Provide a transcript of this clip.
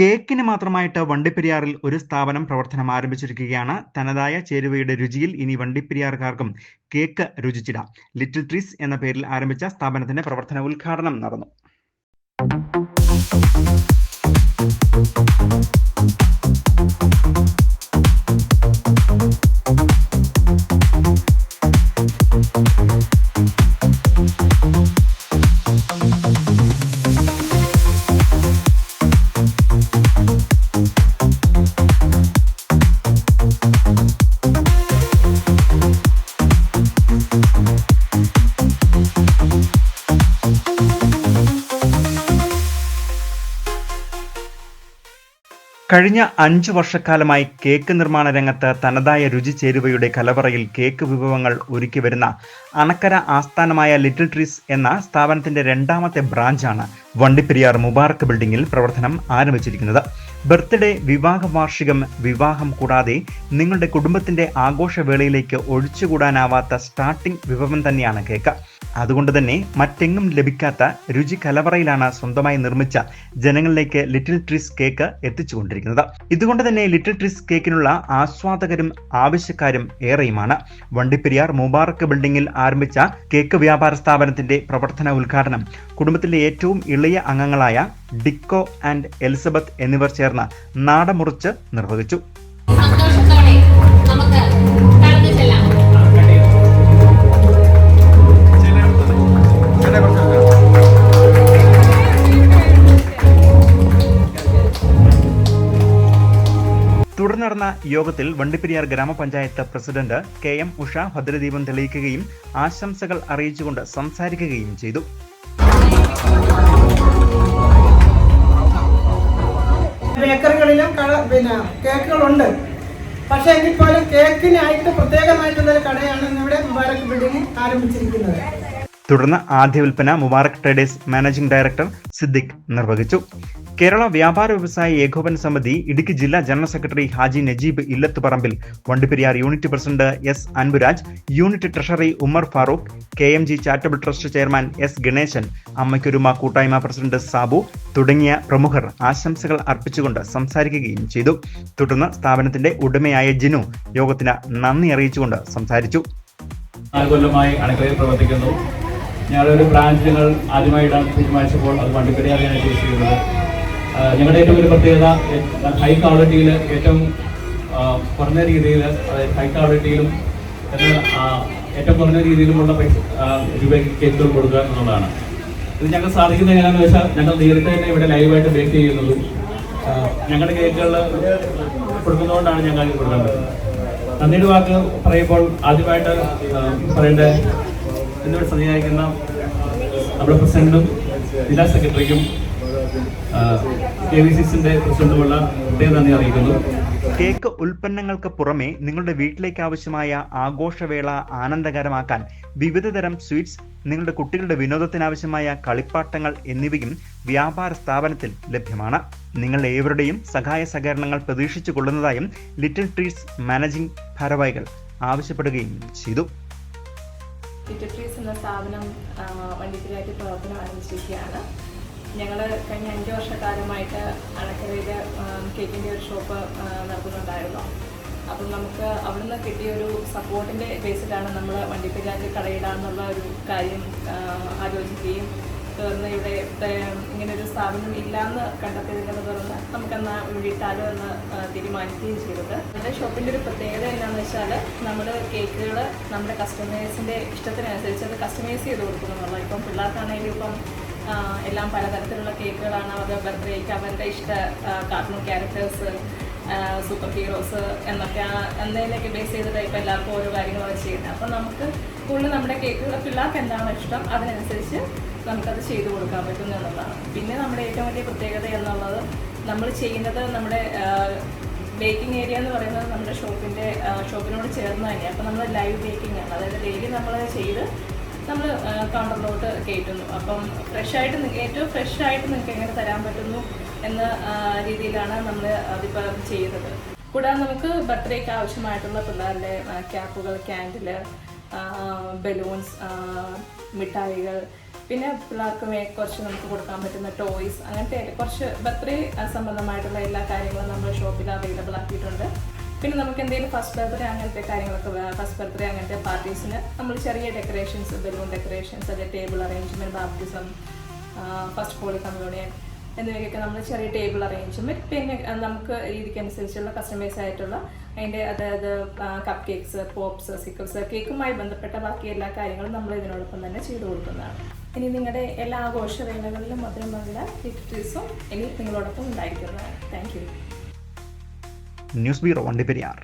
കേക്കിന് മാത്രമായിട്ട് വണ്ടിപ്പെരിയാറിൽ ഒരു സ്ഥാപനം പ്രവർത്തനം ആരംഭിച്ചിരിക്കുകയാണ്. തനതായ ചേരുവയുടെ രുചിയിൽ ഇനി വണ്ടിപ്പെരിയാറുകാർക്കും കേക്ക് രുചിച്ചിടാം. ലിറ്റിൽ ട്രീസ് എന്ന പേരിൽ ആരംഭിച്ച സ്ഥാപനത്തിന്റെ പ്രവർത്തന ഉദ്ഘാടനം നടന്നു. കഴിഞ്ഞ അഞ്ചു വർഷക്കാലമായി കേക്ക് നിർമ്മാണ രംഗത്ത് തനതായ രുചി ചേരുവയുടെ കലവറയിൽ കേക്ക് വിഭവങ്ങൾ ഒരുക്കി വരുന്ന അണക്കര ആസ്ഥാനമായ ലിറ്റിൽ ട്രീസ് എന്ന സ്ഥാപനത്തിന്റെ രണ്ടാമത്തെ ബ്രാഞ്ചാണ് വണ്ടിപ്പെരിയാർ മുബാറക്ക് ബിൽഡിംഗിൽ പ്രവർത്തനം ആരംഭിച്ചിരിക്കുന്നത്. ബർത്ത്ഡേ വിവാഹ വാർഷികം വിവാഹം കൂടാതെ നിങ്ങളുടെ കുടുംബത്തിന്റെ ആഘോഷവേളയിലേക്ക് ഒഴിച്ചുകൂടാനാവാത്ത സ്റ്റാർട്ടിംഗ് വിഭവം തന്നെയാണ് കേക്ക്. അതുകൊണ്ട് തന്നെ മറ്റെങ്ങും ലഭിക്കാത്ത രുചി കലവറയിലാണ് സ്വന്തമായി നിർമ്മിച്ച ജനങ്ങളിലേക്ക് ലിറ്റിൽ ട്രീസ് കേക്ക് എത്തിച്ചുകൊണ്ടിരിക്കുന്നത്. ഇതുകൊണ്ട് തന്നെ ലിറ്റിൽ ട്രീസ് കേക്കിനുള്ള ആസ്വാദകരും ആവശ്യക്കാരും ഏറെയുമാണ്. വണ്ടിപ്പെരിയാർ മുബാറക്ക് ബിൽഡിംഗിൽ ആരംഭിച്ച കേക്ക് വ്യാപാര സ്ഥാപനത്തിന്റെ പ്രവർത്തന ഉദ്ഘാടനം കുടുംബത്തിലെ ഏറ്റവും ഇളയ അംഗങ്ങളായ ഡിക്കോ ആൻഡ് എലിസബത്ത് എന്നിവർ ചേർന്ന് നാടമുറിച്ച് നിർവഹിച്ചു. തുടർന്ന് നടന്ന യോഗത്തിൽ വണ്ടിപ്പെരിയാർ ഗ്രാമപഞ്ചായത്ത് പ്രസിഡന്റ് കെ എം ഉഷ ഭദ്രദീപം തെളിയിക്കുകയും ആശംസകൾ അറിയിച്ചുകൊണ്ട് സംസാരിക്കുകയും ചെയ്തു. ബേക്കറികളിലും പിന്നെ കേക്കുകളുണ്ട്. പക്ഷേ എങ്കിൽ പോലും കേക്കിനായിട്ട് പ്രത്യേകമായിട്ടുള്ള ഒരു കടയാണ് ഇവിടെ മുബാരക് ബിൽഡിംഗ് ആരംഭിച്ചിരിക്കുന്നത്. തുടർന്ന് ആദ്യ വിൽപ്പന Mubarak traders managing director Siddique നിർവഹിച്ചു. കേരള വ്യാപാര വ്യവസായ ഏകോപന സമിതി ഇടുക്കി ജില്ലാ general secretary Haji Najeeb Illathuparambil Vandiperiyar unit president S Anpuraj unit treasurer Umar Farooq K M G charitable trust chairman S Ganesan അമ്മയ്ക്കൊരുമ കൂട്ടായ്മ പ്രസിഡന്റ് സാബു തുടങ്ങിയ പ്രമുഖർ ആശംസകൾ അർപ്പിച്ചുകൊണ്ട് സംസാരിക്കുകയും ചെയ്തു. തുടർന്ന് സ്ഥാപനത്തിന്റെ ഉടമയായ ജിനു യോഗത്തിന് നന്ദി അറിയിച്ചുകൊണ്ട് സംസാരിച്ചു. ഞങ്ങളുടെ ഒരു ബ്രാഞ്ച് ഞങ്ങൾ ആദ്യമായി ഇടാൻ തീരുമാനിച്ചപ്പോൾ അത് വണ്ടിപ്പെരിയാറിയാണ് ചൂസ് ചെയ്തത് ഞങ്ങളുടെ ഏറ്റവും ഒരു പ്രത്യേകത ഹൈ ക്വാളിറ്റിയിൽ ഏറ്റവും കുറഞ്ഞ രീതിയിൽ അതായത് ഹൈ ക്വാളിറ്റിയിലും ഏറ്റവും കുറഞ്ഞ രീതിയിലുമുള്ള പൈസ രൂപയ്ക്ക് കേക്കുകൾ കൊടുക്കുക എന്നുള്ളതാണ്. ഇത് ഞങ്ങൾ സാധിക്കുന്നത് എങ്ങനെയാണെന്ന് വെച്ചാൽ ഞങ്ങൾ നേരിട്ട് തന്നെ ഇവിടെ ലൈവായിട്ട് ബേക്ക് ചെയ്യുന്നതും ഞങ്ങളുടെ കേക്കുകൾ കൊടുക്കുന്നതുകൊണ്ടാണ് ഞങ്ങൾ കൊടുക്കേണ്ടത് നന്ദിയുടെ വാക്ക് പറയുമ്പോൾ ആദ്യമായിട്ട് പറയേണ്ട എന്നിവിടെ സംസാരിക്കുന്ന നമ്മുടെ പ്രസിഡന്റും ജില്ലാ സെക്രട്ടറിക്കും കെ വി പ്രസിഡന്റുമുള്ള പ്രത്യേക നന്ദി അറിയിക്കുന്നു. കേക്ക് ഉൽപ്പന്നങ്ങൾക്ക് പുറമെ നിങ്ങളുടെ വീട്ടിലേക്ക് ആവശ്യമായ ആഘോഷവേള ആനന്ദകരമാക്കാൻ വിവിധതരം സ്വീറ്റ്സ് നിങ്ങളുടെ കുട്ടികളുടെ വിനോദത്തിനാവശ്യമായ കളിപ്പാട്ടങ്ങൾ എന്നിവയും വ്യാപാര സ്ഥാപനത്തിൽ ലഭ്യമാണ്. നിങ്ങൾ ഏവരുടെയും സഹായ സഹകരണങ്ങൾ പ്രതീക്ഷിച്ചു കൊള്ളുന്നതായും ലിറ്റിൽ ട്രീസ് മാനേജിംഗ് ഭാരവാഹികൾ ആവശ്യപ്പെടുകയും ചെയ്തു. ലിറ്റട്രീസ് എന്ന സ്ഥാപനം വണ്ടിപ്പിലായിട്ട് പ്രവർത്തനം ആരംഭിച്ചിരിക്കുകയാണ്. ഞങ്ങൾ കഴിഞ്ഞ അഞ്ച് വർഷക്കാലമായിട്ട് അണക്കരയിൽ കേക്കിന്റെ ഒരു ഷോപ്പ് നടത്തുന്നുണ്ടായിരുന്നു. അപ്പം നമുക്ക് അവിടുന്ന് കിട്ടിയ ഒരു സപ്പോർട്ടിന്റെ ബേസിലാണ് നമ്മൾ വണ്ടിപ്പെരിയാറ്റിൽ കടയിടാന്നുള്ള ഒരു കാര്യം ആലോചിക്കുകയും തുടർന്ന് ഇവിടെ ഇങ്ങനെ ഒരു സ്ഥാപനം ഇല്ലാന്ന് കണ്ടെത്തിയതിനെ തുടർന്ന് നമുക്കെന്നാ വീട്ടാലോ എന്ന് തീരുമാനിക്കുകയും ചെയ്തത്. നമ്മുടെ ഷോപ്പിന്റെ ഒരു പ്രത്യേകത എന്താണെന്ന് വെച്ചാൽ നമ്മൾ കേക്കുകൾ നമ്മുടെ കസ്റ്റമേഴ്സിന്റെ ഇഷ്ടത്തിനനുസരിച്ച് അത് കസ്റ്റമൈസ് ചെയ്ത് കൊടുക്കുന്നുള്ളൂ ഇപ്പം പിള്ളേർക്കാണെങ്കിലും ഇപ്പം എല്ലാം പലതരത്തിലുള്ള കേക്കുകളാണ് അവരുടെ ബർത്ത്ഡേക്ക് അവരുടെ ഇഷ്ട കാർട്ടൂൺ ക്യാരക്ടേഴ്സ് സൂപ്പർ ഹീറോസ് എന്നൊക്കെ എന്നതിനൊക്കെ ബേസ് ചെയ്തിട്ട് ഇപ്പം എല്ലാവർക്കും ഓരോ കാര്യങ്ങളാണ് ചെയ്യുന്നത്. അപ്പം നമുക്ക് കൂടുതൽ നമ്മുടെ കേക്കുകൾ പിള്ളേർക്ക് എന്താണോ ഇഷ്ടം? അതിനനുസരിച്ച് നമുക്കത് ചെയ്തു കൊടുക്കാൻ പറ്റുന്നു എന്നുള്ളതാണ്. പിന്നെ നമ്മുടെ ഏറ്റവും വലിയ പ്രത്യേകത എന്നുള്ളത് നമ്മൾ ചെയ്യുന്നത് നമ്മുടെ ബേക്കിംഗ് ഏരിയ എന്ന് പറയുന്നത് നമ്മുടെ ഷോപ്പിന്റെ ഷോപ്പിനോട് ചേർന്ന് തന്നെയാണ്. അപ്പോൾ നമ്മൾ ലൈവ് ബേക്കിംഗ് ആണ്. അതായത് ഡെയിലി നമ്മൾ ചെയ്ത് നമ്മൾ കൗണ്ടറിലോട്ട് കയറ്റുന്നു. അപ്പം ഫ്രഷായിട്ട് ഏറ്റവും ഫ്രഷായിട്ട് നിങ്ങൾക്ക് എങ്ങനെ തരാൻ പറ്റുന്നു എന്ന രീതിയിലാണ് നമ്മൾ അതിപ്പോൾ ചെയ്യുന്നത്. കൂടാതെ നമുക്ക് ബർത്ത്ഡേക്ക് ആവശ്യമായിട്ടുള്ള പിള്ളേരുടെ ക്യാപ്പുകൾ ക്യാൻഡിൽ ബലൂൺസ് മിഠായികൾ പിന്നെ പിള്ളേർക്ക് കുറച്ച് നമുക്ക് കൊടുക്കാൻ പറ്റുന്ന ടോയ്സ് അങ്ങനത്തെ കുറച്ച് ബർത്ത്ഡേ സംബന്ധമായിട്ടുള്ള എല്ലാ കാര്യങ്ങളും നമ്മുടെ ഷോപ്പിൽ അവൈലബിൾ ആക്കിയിട്ടുണ്ട്. പിന്നെ നമുക്ക് എന്തെങ്കിലും ഫസ്റ്റ് ബർത്ത്ഡേ അങ്ങനത്തെ കാര്യങ്ങളൊക്കെ ഫസ്റ്റ് ബർത്ത്ഡേ അങ്ങനത്തെ പാർട്ടീസിന് നമ്മൾ ചെറിയ ഡെക്കറേഷൻസ് ബലൂൺ ഡെക്കറേഷൻസ് അല്ലെങ്കിൽ table arrangement baptism first holy communion എന്നിവയ്ക്കൊക്കെ നമ്മൾ ചെറിയ ടേബിൾ അറേഞ്ച് അറേഞ്ച്മെന്റ് പിന്നെ നമുക്ക് രീതിക്കനുസരിച്ചുള്ള കസ്റ്റമൈസ് ആയിട്ടുള്ള അതിന്റെ അതായത് കപ്പ് കേക്ക്സ് പോപ്സ് സിക്കിൾസ് കേക്കുമായി ബന്ധപ്പെട്ട ബാക്കി എല്ലാ കാര്യങ്ങളും നമ്മൾ ഇതിനോടൊപ്പം തന്നെ ചെയ്തു കൊടുക്കുന്നതാണ്. ഇനി നിങ്ങളുടെ എല്ലാ ആഘോഷവേളകളിലും മധുരമുള്ള ലിറ്ററീസും ഇനി നിങ്ങളോടൊപ്പം ഉണ്ടായിരിക്കുന്നതാണ്. Thank you news bureau Vandiperiyar.